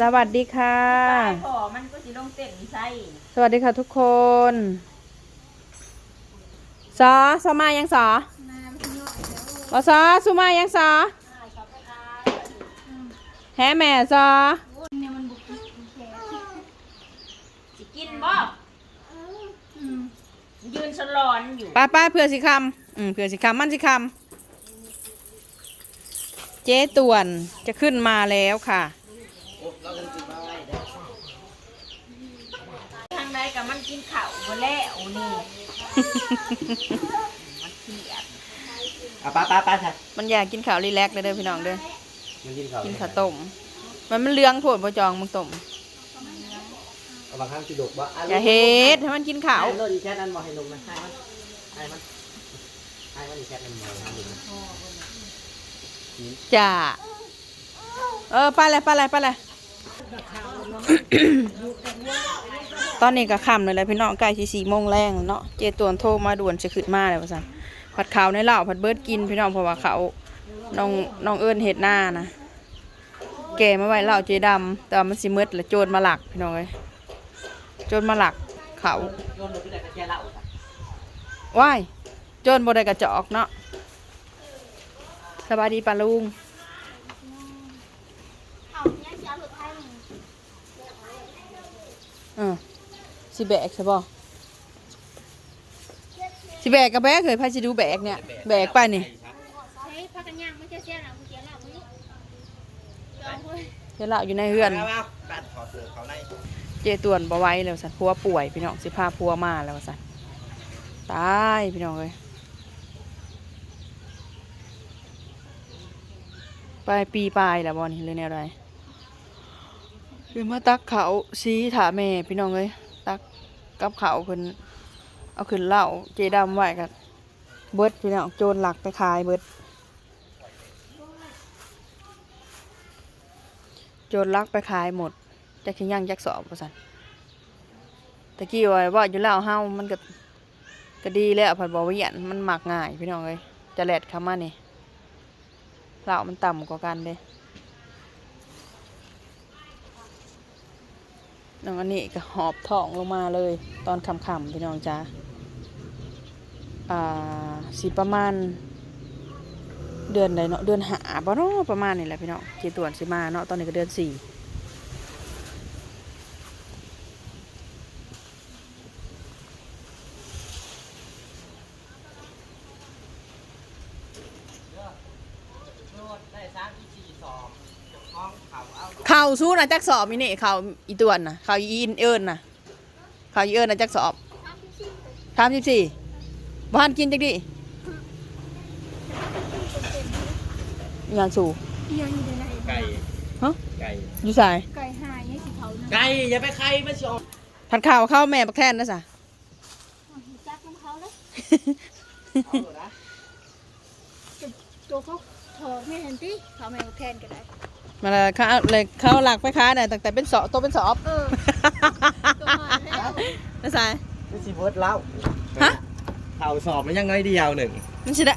สวัสดีค่ะ พอมันก็สิลงเต้นใส่สวัสดีค่ะทุกคนสอสอมายังสอวอสอสุมายังสอแฮ่แม่สอสิกินบ่ยืนสลอนอยู่ป้าป้าเพื่อสิคำอืมเพื่อสิคำมันสิคำเจ๊ต่วนจะขึ้นมาแล้วค่ะ ทางใด กับมันกินข้าวบ่แล้วนี่มันเขียดอะป้าป้าป้าค่ะมันอยากกินข้าวรีแลกซ์เลยเด้อพี่น้องเด้อมันกินข้าวกินข้าวต้มมันมันเลืองโผดบ่จองมึงต้มเอาบางครั้งสิดกบ่อย่าเฮ็ดให้มันกินข้าวไอ้รถอีแคทนั่นบ่ให้ลงนะให้มันให้มันให้มันอีแคทนั่นบ่ให้ลงนะจ้าเออไปเลยไปเลยไปเลย ตอนนี้ก็ค่ำเลยแหละพี่น้องใกล้สิสี่โมงแรงแล้วเนาะเจตวนโทรมาด่วนจะขึ้นมาเลยว่าซั่นผัดข้าวในเหล้าผัดเบิดกินพี่น้องเพราะว่าเขาน้องน้องเอิญเห็ดหน้านะแกมาไว้เหล้าเจดำแต่ว่ามันสิมืดแล้วโจรมาหลักพี่น้องเลยโจรมาหลักเขาโยนลงไปได้ก็แค่เหล้าค่ะว้ายโจรบ่ได้กระจอกเนาะสบายดีปะลุงเอ สิแบกใช่ป่ะสิแบกกับแบกเคยพาสิดูแบกเนี่ย แบกไปนี่เฮ้ยพักกันย่างไม่เชื่อเสียหนังกูเสียหลังมึงจองเว้ยเดี๋ยวเราอยู่ในเฮือนเอาเอาป้าถอดเสื้อเขาในเจตวนบ่ไหว้แล้วสันพัวป่วยพี่น้องสิพาพัวมาแล้วสันตายพี่น้องเลยปลายปีปลายแล้วบอนี่เลยแนวใดคือมาตักเขาซีถาแม่พี่น้องเลยตั กับเขาเพิ่นเอาขึ้นเหล้าเจดำไว้กันเบิดพี่น้องโจรหลักไปขายเบิดโจรลักไปขายหมดจักสิย่างจักสอบว่าซั่นตะกี้ว่าว่าอยู่แล้วเฮามันก็ก็ดีแล้วผัดบ่ว่าหยันมันหมักง่ายพี่น้องเอ้ยจะแหลดเข้ามานี่เหล้ามันต่ำกว่ากันเด้ น้องอันนี้ก็หอบท้องลงมาเลย ตอนค่ำๆพี่น้องจ้าอ่าสีประมาณ เดือนใดเนาะเดือนหาบ่เนาะประมาณนี้แหละพี่น้องเจตวนสิมาเนาะตอนนี้ก็เดือนสี่ ได้สามสี่สองห้องเขาเอา ข่าว สู้นะจักสอบมินี่ข่าวอีตวนนะข่าวอีอินเอิญนะข่าวอีเอิญนะจักสอบสามสิบสี่บ้านกินจักดิงานสู่ยังอยู่ในไก่ฮะไก่อยู่สายไก่หายยังสีเขานะไก่อย่าไปใครมาชมผัดข่าวเข้าวแม่บักแทนนะสะจักของเขาเลยเอาเถอะนะตัวเขาถอดไม่เห็นที่เขาไม่เอาแทนกันได้ มาเลยข้าวเลยข้าวหลักไปค้าเนี่ยตั้งแต่เป็นสอบตัวเป็นสอบเออตัวมาแล้ว นะสายนี่สิเบิร์ดแล้วฮะเข่าสอบมันยังน้อยเดียวหนึ่ง มันชิได้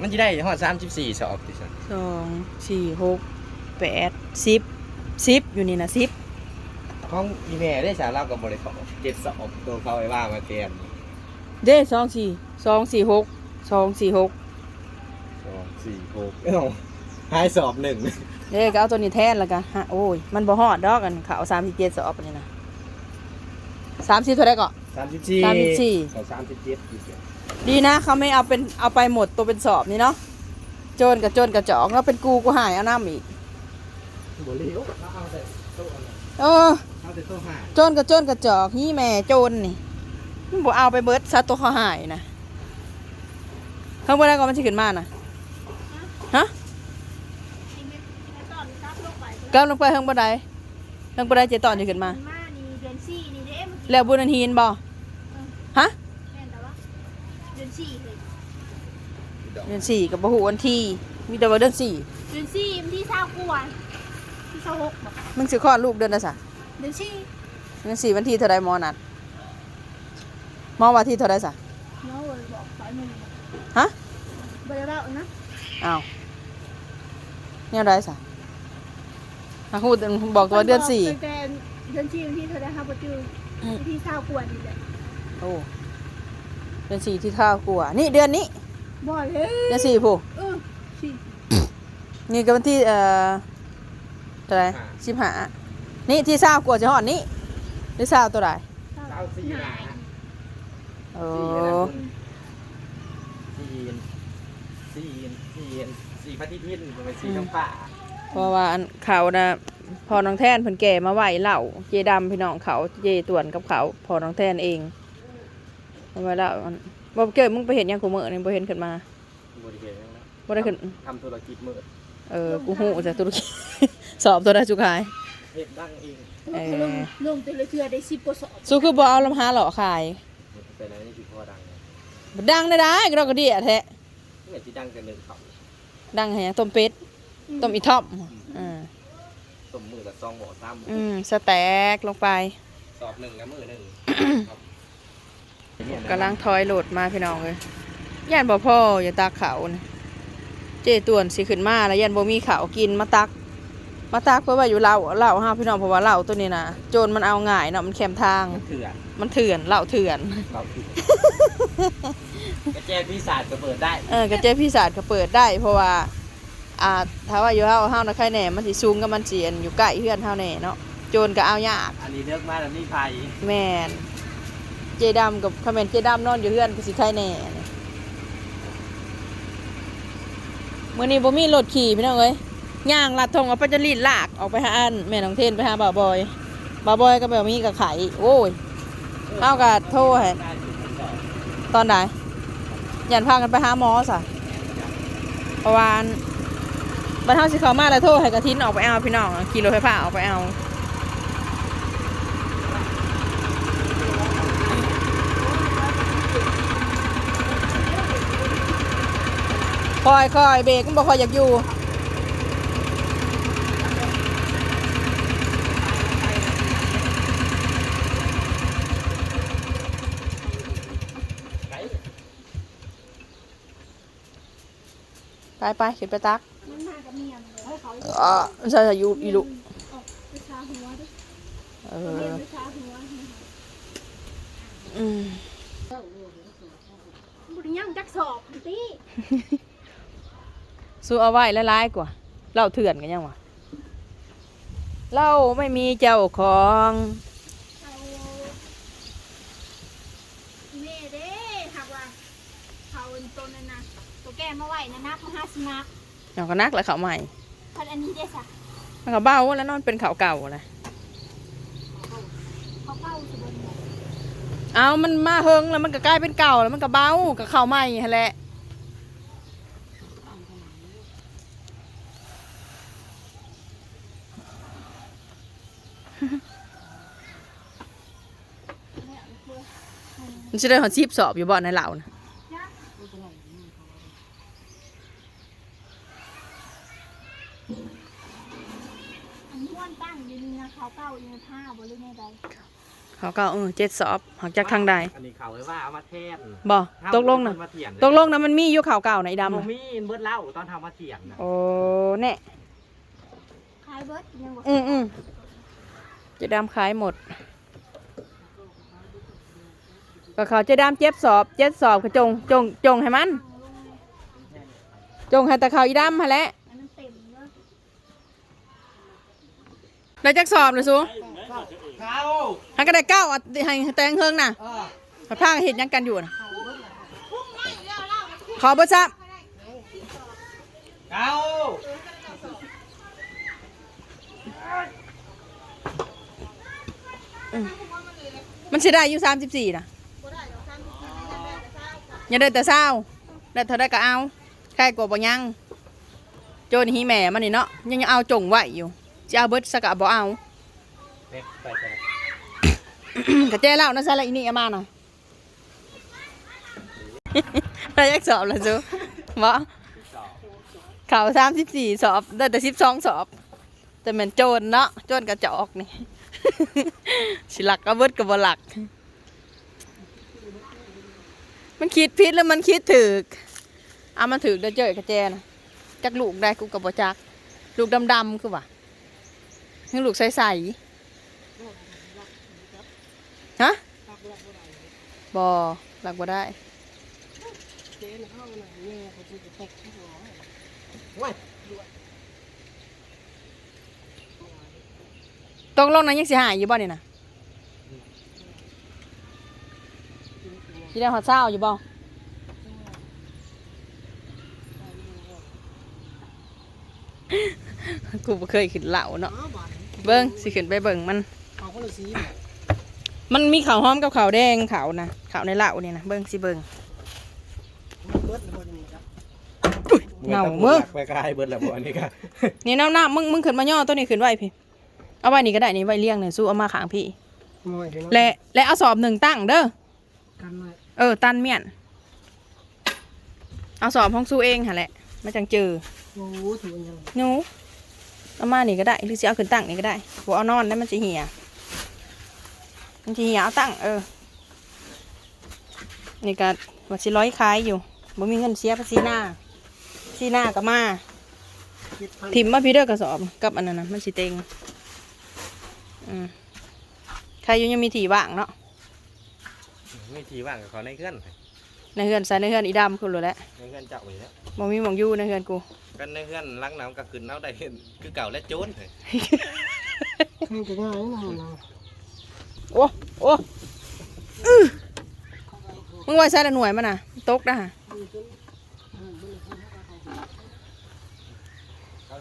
มันจะได้หอดสามสิบสี่สอบดิฉันสองสี่หกแปดสิบสิบอยู่นี่นะสิบห้องอีเมลได้สารเล่ากับบริษัทเจ็ดสอบตัวเขาไอ้ว่ามาเกณฑ์เด้สองสี่สองสี่หกสองสี่หกสองสี่หกเอ้า ท้ายสอบหนึ่งเด้ก็เอาตัวนี้แทนแล้วกันฮะโอ้ยมันบ่ฮอดดอกกันเขาสามสิบเจ็ดสอบอันนี้นะสามสิบเท่าไรก่อนสามสิบสี่สามสิบสี่เขาสามสิบเจ็ดอีกเดียวดีนะเขาไม่เอาเป็นเอาไปหมดตัวเป็นสอบนี่เนาะโจรกับโจรกับจอกแล้วเป็นกูกูหายเอาน้ำอีกบริวเขาเอาแต่โต๊ะอะไรเออเอาแต่โต๊ะห้าโจรกับโจรกับจอกนี่แม่โจรนี่มันบ่เอาไปเบิดซะตัวเขาหายนะเพิ่งไปได้ก่อนมันจะขึ้นมานะฮะ ไอ้เม็ดไอ้ตอนซับลงไป ก้าวลงไปเพิ่งไปได้เพิ่งไปได้เจตอนจะขึ้นมา มานี่เดือนสี่นี่เด้มันแล้วบุญอันฮีนบ่ฮะแม่นแต่ว่าเดือนสี่เลยเดือนสี่กับบ่หูวันที่ มีแต่ว่าเดือนสี่เดือนสี่มันที่เศร้ากวนที่เศร้าหกบอกมึงสิคลอดลูกเดือนละสะเดือนสี่เดือนสี่วันที่เท่าไรหมอนัดหมอว่าที่เท่าไรสะน้องเลยบอกสายมือฮะบริบ้านะอ้าวเนี่ยไรสะ ฮหาฮู้บอกตัวเดือนสี่ตั้งแต่เดือนสี่วันที่เธอได้ห้าประจูวันที่เศร้ากวนนี่แหละโอ้เดือนสี่ที่ข้าวกลัวนี่เดือนนี้บ่เลยเดือนสี่ผู้เออสี่นี่ก็วันที่เอ่อเท่าไหรสิบห้านี่ที่เศร้ากลัวจะหอดนี้หรือเศร้าตัวไหนเก้าสี่หนาโอ้สี่สี่สี่สี่พระอาทิตย์ทิศมันเป็นสีน้ำฟ้า เพราะว่าอันเขานะพอน้องแท่นเพิ่นแก่มาไหวเหล่าเจดำพี่น้องเขาเจต่วนกับเขาพอน้องแท่นเองเอาไว้แล้วอันบ่เกิดมึงไปเห็นยังกูเมื่อนี่บ่เห็นขึ้นมาบริเวณนั้นนะบ่ได้ขึ้นทำธุรกิจมืดเออกูฮู้จากธุรกิจสอบตัวได้สุขายเฮ็ดดังเองเออลงลงแต่ละเทือได้สิบกว่าสอบสู้คือบ่เอาลำหาหล่อขายเป็นอะไรนี่คือพ่อดังเลยบ่ดังได้ได้ก็เราก็ดีอะแท้เมื่อที่ดังกันหนึ่งเขาดังแฮะต้มเป็ด ต้มอีท็อปอ่าสมมือกับซองหมอซ้ำอืมสแต็กลงไปสอบหนึ่งกับมือหนึ่งกำลังถอยโหลดมาพี่น้องเลยย่านบ่พ่ออย่าตากเขานะเจต่วนสิขึ้นมาแล้วย่านบ่มีข้าวกินมาตัก มาตักเพื่อว่าอยู่เหล่าเหล่าห้าพี่น้องเพราะว่าเหล่าตัวนี้นะโจรมันเอาง่ายเนาะมันแคมทาง เถื่อนมันเถื่อนเหล่าเถื่อนเราถือกระแจพี่ศาสตร์ก็เปิดได้เออกระเจ๊พี่ศาสตร์ก็เปิดได้ เพราะว่า อ่าถ้าว่าอยู่เฮาเฮานะใครแหน่มันสิสูงกับมันเสียนอยู่ใกล้เพื่อนเฮาแหน่เนาะโจรก็เอายากอันนี้เลือกมาแล้วนี่ไฟแม่นเจดำกับคาเมนเจดำนอนอยู่เพื่อนก็สิใครแหน่เนี่ยมื้อนี้บ่มีรถขี่พี่น้องเอ้ยย่างลัดทงเอาไปจะลีดลากออกไปหาอันแม่น้องเทนไปหาบ่าวบอยบ่าวบอยก็แบบมีกับไข่โอ้ยเอากะโทรให้ได้ถึงสองตอนไหนยันพากันไปหาหมอสะประวาณ บรรเทาสิเขามาแล้วโทษให้กระทินออกไปเอาพี่น้องขี่รถไฟฟ้าออกไปเอาคอยคอยเบรกมันบอกคอยอยากอยู่ ไปไปขึ้นไปตักมันมากับเมียมันเลยให้เขาอ่าใช่ใช่อยูอีลุออกไปชาหัวด้วยเอเรียนอไปชาหัวนะคะอืมบุญยังจักสอบตีสู้เอาไว้ละลายๆกว่าเหล่าเถื่อนกันยังวะเหล่าไม่มีเจ้าของ เอาเม่เด้หากว่า เขาเป็นต้นนั่นนะตัวแกมาไหวนะนักมาห้าสินักเอาก็นักแล้วเขาวใหม่พันอันนี้ได้สะมันก็เบาแล้วนอนเป็นเขาวเก่าเลยเขาเข้าสุบนเนี่ยเอามันมาเฮิงแล้วมันก็กลายเป็นเก่าแล้วมันก็เบากับเขาวใหม่หั่นแหละมันจะได้หอชีพสอบอยู่บ่ในเหล่านะ อันม้วนตั้งอยู่นี่นะ เขาเก้าอยู่ในผ้าบริเวณใดเขาก็เออเจ็ดสอบหักจากทางใดอันนี้เขาไว้ว่าเอามาแทนบ่ตกลงนะมาเถียงตกลงนะมันมีอยู่ข่าวเก่าในะไอ้ดำดำบ่นะมีเบิดเล่าตอนทำมาเถียงนะโอ้แน่คล้ายเบิร์ดยังบอกอืมอืมเจะดำขายหมด ก็เขาเจะดำเจ็บสอบเจ็ดสอบก็จงจงจงให้มัน จงให้แต่เขาอีดำมาแหล้ว อันนั้นเต็มเลย ได้จักสอบเลยสูเขาหันก็ได้เก้าอะให้แตงเฮิงน่ะพระพาเห็นยังกันอยู่น่ะขอบอร์ซับเขามันสิได้อยู่สามสิบสี่นะอย่าได้แต่เศร้าได้เท่าได้ก็เอาใครกว่าบ่ยังโจนฮีแม่มันนี่เนาะยังยังเอาจงไว้อยู่ จะเอาเบิดสกะบ่เอาเด็กไปแต่กะเจ้เล่านะใช่ละอีนี่เอามาน่ะได้ยักสอบแล้วจูบ่สอบเขาสามสิบสี่สอบได้แต่สิบสองสอบ แต่เหมือนโจรเนาะโจรกระจอกนี่สิหลักก็เบิดกับบ่หลัก มันคิดพิษแล้วมันคิดถึกเอามันถึกเด้อเจ้ยกระแจนะจักลูกได้กูกับบ่จัก ลูกดำๆคือว่า ให้ลูกใสๆฮะบ่หลักบ่ได้ว้ายตกลงนั้นยังสิหายอยู่บ่นี่นะสิได้ฮอดเช้าอยู่บ่กูบ่เคยขึ้นเหล่าเนาะ เบิ่งสิขึ้นไปเบิ่งมันเอาคนละสีมันมีขาวหอมกับขาวแดงขาวนะขาวในเหล่านี่นะเบิ่งสิเบิ่งเบิดเลยนี่ครับเหงามึงไปกายเบิดแล้วบ่อันนี้ก็นี่น้ำหน้ามึงมึงขึ้นมาย่อตัวนี้ขึ้นไว้พี่ เอาไว้นี่ก็ได้นี่ไว้เลี้ยงเนี่ยสู้เอามาขางพี่โอ้ยเดี๋ยวนะและและเอาสอบหนึ่งตั้งเด้อ กันหน่อยเออ ตันเมียน เอาสอบห้องสู้เองหั่นแหละไม่จังเจอโอ้โหถูกยังหนู เอามานี่ก็ได้หรือสิเอาขึ้นตั้งนี่ก็ได้บ่เอานอนแล้วมันสิเหี่ยมันสิเหี่ยเอาตั้งเออนี่ก็ว่าสิร้อยขายอยู่บ่มีเงินเสียภาษีหน้าสีหน้าก็มาถิ่มมาพี่เด้อกระสอบกับอันนั้นนะมันสิเต็งอืมใครอยู่ยังมีถี่ว่างเนาะไม่ทีว่างกับเขาในเพื่อน ในเฮือนใส่ในเฮือนอีดำคุณรู้แล้วในเพื่อนเจ้าไปแล้วบ่มีหมองอยู่ในเฮือนกูกันในเพื่อนล้างน้ำกับคืนน้ำได้เห็นคือเก่าและโจนเลยมันจะง่ายนะเราโอ้โอ้อื้อมึงไว้ใส่ละหน่วยมันน่ะตกนะฮะ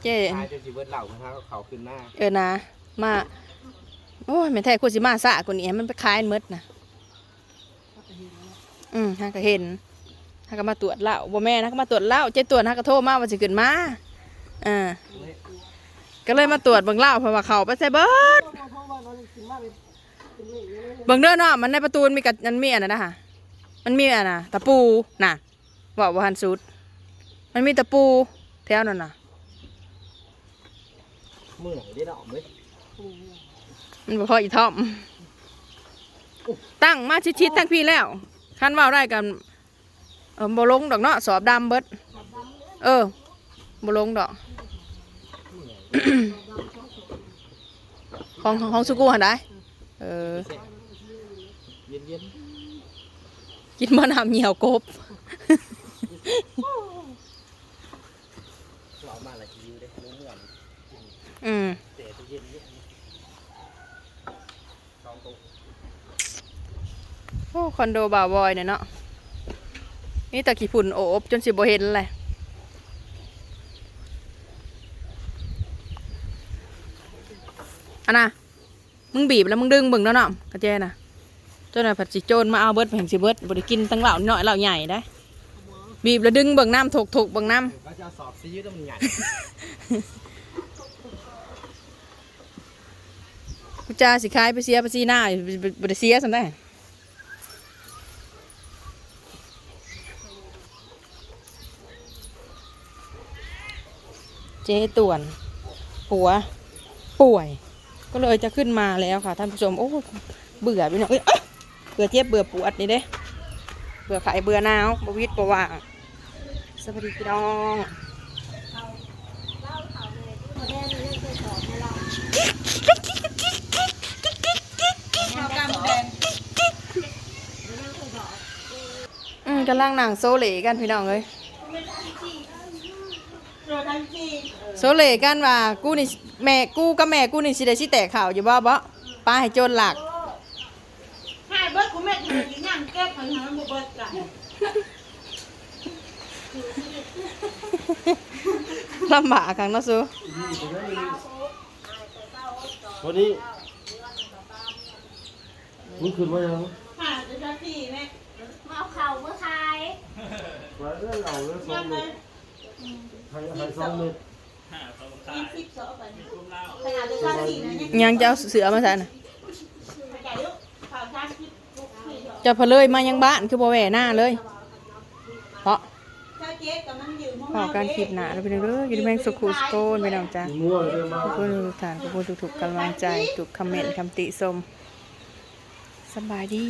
เจ๊ตายจนสิเบิดเหล่านะครับเขาขึ้นหน้าเออนะมาโอ้ยแม่นแท้กูสิมาสะกูนี่ให้มันไปคายหมดนะ อืมฮะก็เห็นฮะก็มาตรวจเหล้าบ่แม่นะก็มาตรวจเหล้าเจ๊ตรวจฮะก็โทรมาว่าสิขึ้นมาอ่าก็เลยมาตรวจเบิ่งเหล้าเพราะว่าเขาไปใส่เบิดเบิ่งเด้อเนาะมันในประตูมันมีกับมันมีอันนั้นนะฮะมันมีอันน่ะตะปูน่ะบอกว่าหันสุด มันมีตะปูแถวนั้นน่ะเมื่อยได้ดอกไหมมันบ่พออีท่อมตั้งมาชิดๆทั้งพี่แล้ว คันเว่าได้กันเออบ่ลงดอกเนาะสอบดำเบิดเออบ่ลงดอก ของของของสุกูหันได้เออเย็นเย็นกินมะนาวเหนียวกบหล่อมาละคิวเลยรู้ม่วน อืม เตะตัวเย็นเยอะสองตัว โอ้คอนโดบ่าวบอยเนี่ยเนาะนี่ต่ขี้ฝุ่นโอบจนสิบ่เห็นเลยอันน่ะมึงบีบแล้วมึงดึงเบิ่งแล้วเนาะกระเจน่ะจ้าหน่อยผัดสิโจรมาเอาเบิดแห่งสิเบิดบ่ได้กินตั้งเหล่าน้อยเหล่าใหญ่ได้ บีบแล้วดึงเบิ่งน้ำถกถกเบิ่งน้ก็จะสอบซีอิ๊วต้องมันใหญ่ำกูจ้าสิขายไปเสียไปซีหน้าบ่ได้เสียซั่นได้ เจ๊ต่วนผัวป่วย ก็เลยจะขึ้นมาแล้วค่ะ ท่านผู้ชม โอ้เบื่อไปหน่อยเอ้อ๊ะเบื่อเจ็บเบื่อปวดนี่เด้เบื่อไข่เบื่อหนาวบวิดบว่างสวัสดีพี่น้องอืมกำลังหนังโซเลกันพี่น้องเลย โซเลกันว่ากูนี่แม่กูกับแม่กูนี่สิได้สิแตกข่าวอยู่บ่บ่ป้าให้โจรหลักให้เบิดกูแม่กินกินย่างเก็บให้มันบ่เบิดกันลำบากกันเนาะซูวันนี้มึงขึ้นมายังหาจะได้ที่แม่มาเอาเข่าเมื่อคายมาเรื่องเอาเรื่องสองเมตร ให้ให้สองเมตรกินสิบสองไปขนาดจะได้ที่นะเนี่ยยังจะเอาเสือมาใส่น่ะใหญ่ลูกข่าวชาติคิดลูกที่เถอะจะเพนเลยมายังบ้านคือบ่แหวหน้าเลย เพราะถ้าเจ๊กับมันอยู่ห้องพอการคลิปหนาแล้วพี่น้องเด้ออยู่ในแมงสุขุสโกนพี่น้องจ้ามั่วเลยมา ขอบคุณทุกท่านขอบคุณทุกๆกำลังใจทุกคอมเมนต์คำติชมสำบายดี